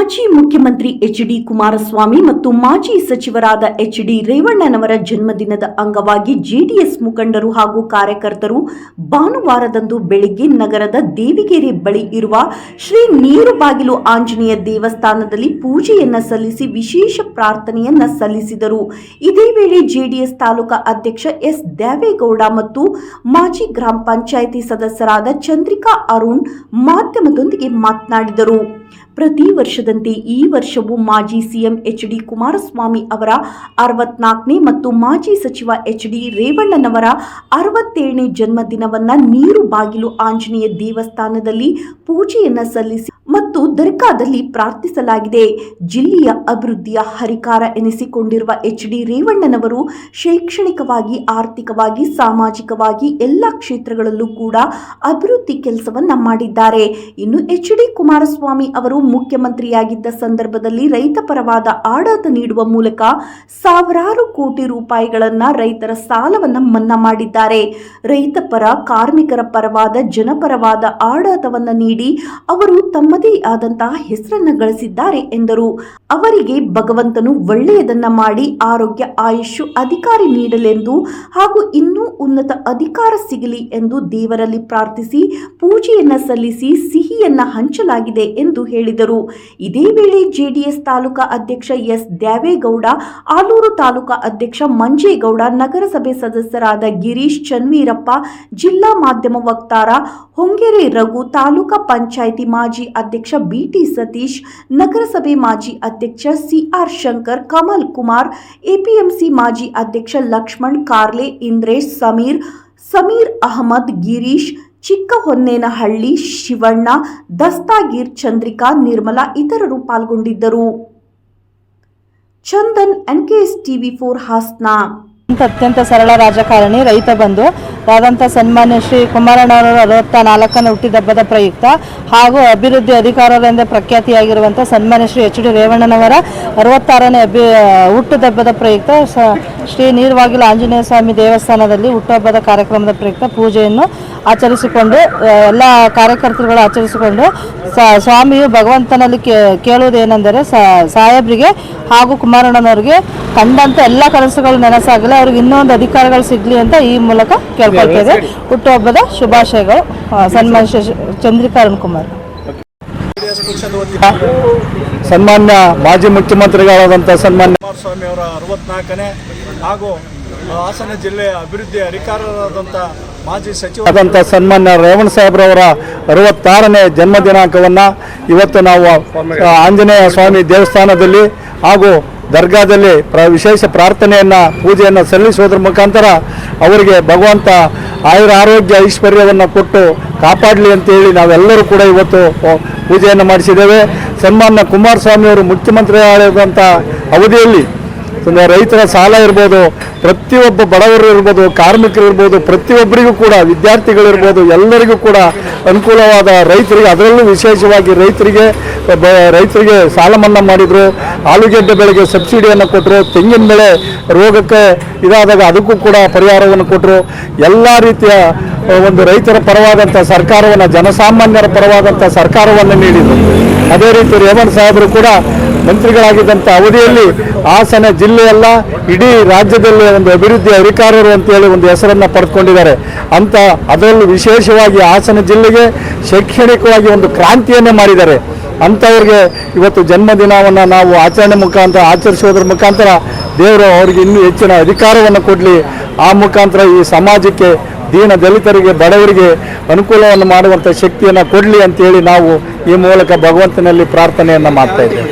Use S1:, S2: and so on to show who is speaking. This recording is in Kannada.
S1: ಮಾಜಿ ಮುಖ್ಯಮಂತ್ರಿ ಎಚ್ ಡಿ ಕುಮಾರಸ್ವಾಮಿ ಮತ್ತು ಮಾಜಿ ಸಚಿವರಾದ ಎಚ್ ಡಿ ರೇವಣ್ಣನವರ ಜನ್ಮದಿನದ ಅಂಗವಾಗಿ ಜೆಡಿಎಸ್ ಮುಖಂಡರು ಹಾಗೂ ಕಾರ್ಯಕರ್ತರು ಭಾನುವಾರದಂದು ಬೆಳಿಗ್ಗೆ ನಗರದ ದೇವಿಗೆರೆ ಬಳಿ ಇರುವ ಶ್ರೀ ನೀರುಬಾಗಿಲು ಆಂಜನೇಯ ದೇವಸ್ಥಾನದಲ್ಲಿ ಪೂಜೆಯನ್ನ ಸಲ್ಲಿಸಿ ವಿಶೇಷ ಪ್ರಾರ್ಥನೆಯನ್ನ ಸಲ್ಲಿಸಿದರು. ಇದೇ ವೇಳೆ ಜೆಡಿಎಸ್ ತಾಲೂಕಾ ಅಧ್ಯಕ್ಷ ಎಸ್. ದೇವೇಗೌಡ ಮತ್ತು ಮಾಜಿ ಗ್ರಾಮ ಪಂಚಾಯಿತಿ ಸದಸ್ಯರಾದ ಚಂದ್ರಿಕಾ ಅರುಣ್ ಮಾಧ್ಯಮದೊಂದಿಗೆ ಮಾತನಾಡಿದರು. ಪ್ರತಿ ವರ್ಷದಂತೆ ಈ ವರ್ಷವೂ ಮಾಜಿ ಸಿಎಂ ಎಚ್ ಡಿ ಕುಮಾರಸ್ವಾಮಿ ಅವರ ಅರವತ್ನಾಲ್ಕನೇ ಮತ್ತು ಮಾಜಿ ಸಚಿವ ಎಚ್ ಡಿ ರೇವಣ್ಣನವರ ಅರವತ್ತೇಳನೇ ಜನ್ಮದಿನವನ್ನ ನೀರು ಬಾಗಿಲು ಆಂಜನೇಯ ದೇವಸ್ಥಾನದಲ್ಲಿ ಪೂಜೆಯನ್ನ ಸಲ್ಲಿಸಿ ಮತ್ತು ದರ್ಗಾದಲ್ಲಿ ಪ್ರಾರ್ಥಿಸಲಾಗಿದೆ. ಜಿಲ್ಲೆಯ ಅಭಿವೃದ್ಧಿಯ ಹರಿಕಾರ ಎನಿಸಿಕೊಂಡಿರುವ ಎಚ್ ಡಿ ರೇವಣ್ಣನವರು ಶೈಕ್ಷಣಿಕವಾಗಿ, ಆರ್ಥಿಕವಾಗಿ, ಸಾಮಾಜಿಕವಾಗಿ ಎಲ್ಲ ಕ್ಷೇತ್ರಗಳಲ್ಲೂ ಕೂಡ ಅಭಿವೃದ್ಧಿ ಕೆಲಸವನ್ನ ಮಾಡಿದ್ದಾರೆ. ಇನ್ನು ಎಚ್ ಡಿ ಕುಮಾರಸ್ವಾಮಿ ಅವರು ಮುಖ್ಯಮಂತ್ರಿಯಾಗಿದ್ದ ಸಂದರ್ಭದಲ್ಲಿ ರೈತ ಪರವಾದ ಆಡಳಿತ ನೀಡುವ ಮೂಲಕ ಸಾವಿರಾರು ಕೋಟಿ ರೂಪಾಯಿಗಳನ್ನು ರೈತರ ಸಾಲವನ್ನ ಮನ್ನಾ ಮಾಡಿದ್ದಾರೆ. ರೈತ ಪರ, ಕಾರ್ಮಿಕರ ಪರವಾದ ಜನಪರವಾದ ಆಡಳಿತವನ್ನ ನೀಡಿ ಅವರು ತಮ್ಮದೇ ಆದಂತಹ ಹೆಸರನ್ನ ಗಳಿಸಿದ್ದಾರೆ ಎಂದರು. ಅವರಿಗೆ ಭಗವಂತನು ಒಳ್ಳೆಯದನ್ನ ಮಾಡಿ ಆರೋಗ್ಯ ಆಯುಷು ಅಧಿಕಾರಿ ನೀಡಲೆಂದು ಹಾಗೂ ಇನ್ನೂ ಉನ್ನತ ಅಧಿಕಾರ ಸಿಗಲಿ ಎಂದು ದೇವರಲ್ಲಿ ಪ್ರಾರ್ಥಿಸಿ ಪೂಜೆಯನ್ನ ಸಲ್ಲಿಸಿ ಸಿಹಿಯನ್ನ ಹಂಚಲಾಗಿದೆ ಎಂದು ಹೇಳಿದರು. ಇದೇ ವೇಳೆ ಜೆಡಿಎಸ್ ತಾಲೂಕಾ ಅಧ್ಯಕ್ಷ ಎಸ್ ದ್ಯಾವೇಗೌಡ, ಆಲೂರು ತಾಲೂಕಾ ಅಧ್ಯಕ್ಷ ಮಂಜೇಗೌಡ, ನಗರಸಭೆ ಸದಸ್ಯರಾದ ಗಿರೀಶ್ ಚನ್ವೀರಪ್ಪ, ಜಿಲ್ಲಾ ಮಾಧ್ಯಮ ವಕ್ತಾರ ಹೊಂಗೆರೆ ರಘು, ತಾಲೂಕಾ ಪಂಚಾಯಿತಿ ಮಾಜಿ ಅಧ್ಯಕ್ಷ ಬಿಟಿ ಸತೀಶ್, ನಗರಸಭೆ ಮಾಜಿ ಅಧ್ಯಕ್ಷ ಸಿಆರ್ ಶಂಕರ್, ಕಮಲ್ ಕುಮಾರ್, ಎಪಿಎಂಸಿ ಮಾಜಿ ಅಧ್ಯಕ್ಷ ಲಕ್ಷ್ಮಣ್, ಕಾರ್ಲೆ, ಇಂದ್ರೇಶ್, ಸಮೀರ್ ಸಮೀರ್ ಅಹಮದ್, ಗಿರೀಶ್ ಚಿಕ್ಕ ಹೊನ್ನೇನಹಳ್ಳಿ ಶಿವಣ್ಣ, ದಸ್ತಾಗೀರ್, ಚಂದ್ರಿಕಾ, ನಿರ್ಮಲಾ ಇತರರು ಪಾಲ್ಗೊಂಡಿದ್ದರು. Chandan, NKS TV four Hassan
S2: ಅಂತ ಅತ್ಯಂತ ಸರಳ ರಾಜಕಾರಣಿ, ರೈತ ಬಂಧು. ಆದಂಥ ಸನ್ಮಾನ್ಯ ಶ್ರೀ ಕುಮಾರಣ್ಣವರ ಅರವತ್ತ ನಾಲ್ಕನೇ ಹುಟ್ಟಿದಬ್ಬದ ಪ್ರಯುಕ್ತ ಹಾಗೂ ಅಭಿವೃದ್ಧಿ ಅಧಿಕಾರದಿಂದ ಪ್ರಖ್ಯಾತಿಯಾಗಿರುವಂಥ ಸನ್ಮಾನ್ಯ ಶ್ರೀ ಎಚ್ ಡಿ ರೇವಣ್ಣನವರ ಅರವತ್ತಾರನೇ ಅಭಿ ಹುಟ್ಟುದಬ್ಬದ ಪ್ರಯುಕ್ತ ಶ್ರೀ ನೀರ್ವಾಗಿಲ ಆಂಜನೇಯ ಸ್ವಾಮಿ ದೇವಸ್ಥಾನದಲ್ಲಿ ಹುಟ್ಟುಹಬ್ಬದ ಕಾರ್ಯಕ್ರಮದ ಪ್ರಯುಕ್ತ ಪೂಜೆಯನ್ನು ಆಚರಿಸಿಕೊಂಡು ಎಲ್ಲ ಕಾರ್ಯಕರ್ತರುಗಳು ಆಚರಿಸಿಕೊಂಡು ಸ್ವಾಮಿಯು ಭಗವಂತನಲ್ಲಿ ಕೇಳುವುದೇನೆಂದರೆ ಸಾಹೇಬ್ರಿಗೆ ಹಾಗೂ ಕುಮಾರಣ್ಣನವರಿಗೆ ಕಂಡಂತ ಎಲ್ಲ ಕನಸುಗಳು ನೆನಸಾಗಲಿ ಅವ್ರಿಗೆ ಇನ್ನೊಂದು ಅಧಿಕಾರಗಳು ಸಿಗ್ಲಿ ಅಂತ ಈ ಮೂಲಕ ಕೇಳ್ಕೊಳ್ತೇವೆ. ಹುಟ್ಟುಹಬ್ಬದ ಶುಭಾಶಯಗಳು. ಸನ್ಮಾನ್ಯ ಚಂದ್ರಿಕಾ ಅರುಣ್ ಕುಮಾರ್.
S3: ಸನ್ಮಾನ್ಯ ಮಾಜಿ ಮುಖ್ಯಮಂತ್ರಿಗಳಾದಂಥ ಸನ್ಮಾನ್ಯ
S4: ಕುಮಾರಸ್ವಾಮಿ ಅವರ ಅರವತ್ನಾಲ್ಕನೇ ಹಾಗೂ ಹಾಸನ ಜಿಲ್ಲೆಯ ಅಭಿವೃದ್ಧಿ ಅಧಿಕಾರರಾದಂಥ ಮಾಜಿ ಸಚಿವ
S3: ಆದಂಥ ಸನ್ಮಾನ್ಯ ರೇವಣ್ ಸಾಹೇಬ್ರವರ ಅರವತ್ತಾರನೇ ಜನ್ಮ ದಿನಾಂಕವನ್ನು ಇವತ್ತು ನಾವು ಆಂಜನೇಯ ಸ್ವಾಮಿ ದೇವಸ್ಥಾನದಲ್ಲಿ ಹಾಗೂ ದರ್ಗಾದಲ್ಲಿ ಪ್ರ ವಿಶೇಷ ಪ್ರಾರ್ಥನೆಯನ್ನು, ಪೂಜೆಯನ್ನು ಸಲ್ಲಿಸುವುದರ ಮುಖಾಂತರ ಅವರಿಗೆ ಭಗವಂತ ಆಯುರ ಆರೋಗ್ಯ ಐಶ್ವರ್ಯವನ್ನು ಕೊಟ್ಟು ಕಾಪಾಡಲಿ ಅಂತೇಳಿ ನಾವೆಲ್ಲರೂ ಕೂಡ ಇವತ್ತು ಪೂಜೆಯನ್ನು ಮಾಡಿಸಿದ್ದೇವೆ. ಸನ್ಮಾನ್ಯ ಕುಮಾರಸ್ವಾಮಿಯವರು ಮುಖ್ಯಮಂತ್ರಿ ಆಗಿರುವಂಥ ಅವಧಿಯಲ್ಲಿ ರೈತರ ಸಾಲ ಇರ್ಬೋದು, ಪ್ರತಿಯೊಬ್ಬ ಬಡವರು ಇರ್ಬೋದು, ಕಾರ್ಮಿಕರು ಇರ್ಬೋದು, ಪ್ರತಿಯೊಬ್ಬರಿಗೂ ಕೂಡ ವಿದ್ಯಾರ್ಥಿಗಳಿರ್ಬೋದು ಎಲ್ಲರಿಗೂ ಕೂಡ ಅನುಕೂಲವಾದ ರೈತರಿಗೆ, ಅದರಲ್ಲೂ ವಿಶೇಷವಾಗಿ ರೈತರಿಗೆ ರೈತರಿಗೆ ಸಾಲ ಮನ್ನಾ ಮಾಡಿದರು, ಆಲೂಗೆಡ್ಡೆ ಬೆಳೆಗೆ ಸಬ್ಸಿಡಿಯನ್ನು ಕೊಟ್ಟರು ತೆಂಗಿನ ಬೆಳೆ ರೋಗಕ್ಕೆ ಇದಾದಾಗ ಅದಕ್ಕೂ ಕೂಡ ಪರಿಹಾರವನ್ನು ಕೊಟ್ಟರು ಎಲ್ಲ ರೀತಿಯ ಒಂದು ರೈತರ ಪರವಾದಂಥ ಸರ್ಕಾರವನ್ನು, ಜನಸಾಮಾನ್ಯರ ಪರವಾದಂಥ ಸರ್ಕಾರವನ್ನು ನೀಡಿದರು. ಅದೇ ರೀತಿ ರೇವಣ್ ಸಾಹೇಬರು ಕೂಡ ಮಂತ್ರಿಗಳಾಗಿದ್ದಂಥ ಅವಧಿಯಲ್ಲಿ ಹಾಸನ ಜಿಲ್ಲೆಯಲ್ಲ, ಇಡೀ ರಾಜ್ಯದಲ್ಲಿ ಒಂದು ಅಭಿವೃದ್ಧಿ ಅಧಿಕಾರರು ಅಂತೇಳಿ ಒಂದು ಹೆಸರನ್ನು ಪಡೆದುಕೊಂಡಿದ್ದಾರೆ. ಅಂತ ಅದರಲ್ಲೂ ವಿಶೇಷವಾಗಿ ಹಾಸನ ಜಿಲ್ಲೆಗೆ ಶೈಕ್ಷಣಿಕವಾಗಿ ಒಂದು ಕ್ರಾಂತಿಯನ್ನೇ ಮಾಡಿದ್ದಾರೆ. ಅಂಥವ್ರಿಗೆ ಇವತ್ತು ಜನ್ಮದಿನವನ್ನು ನಾವು ಆಚರಣೆ ಮುಖಾಂತರ ಆಚರಿಸೋದ್ರ ಮುಖಾಂತರ ದೇವರು ಅವರಿಗೆ ಇನ್ನೂ ಹೆಚ್ಚಿನ ಅಧಿಕಾರವನ್ನು ಕೊಡಲಿ. ಆ ಮುಖಾಂತರ ಈ ಸಮಾಜಕ್ಕೆ ದೀನ ದಲಿತರಿಗೆ, ಬಡವರಿಗೆ ಅನುಕೂಲವನ್ನು ಮಾಡುವಂಥ ಶಕ್ತಿಯನ್ನು ಕೊಡಲಿ ಅಂತೇಳಿ ನಾವು ಈ ಮೂಲಕ ಭಗವಂತನಲ್ಲಿ ಪ್ರಾರ್ಥನೆಯನ್ನು ಮಾಡ್ತಾ ಇದ್ದೇವೆ.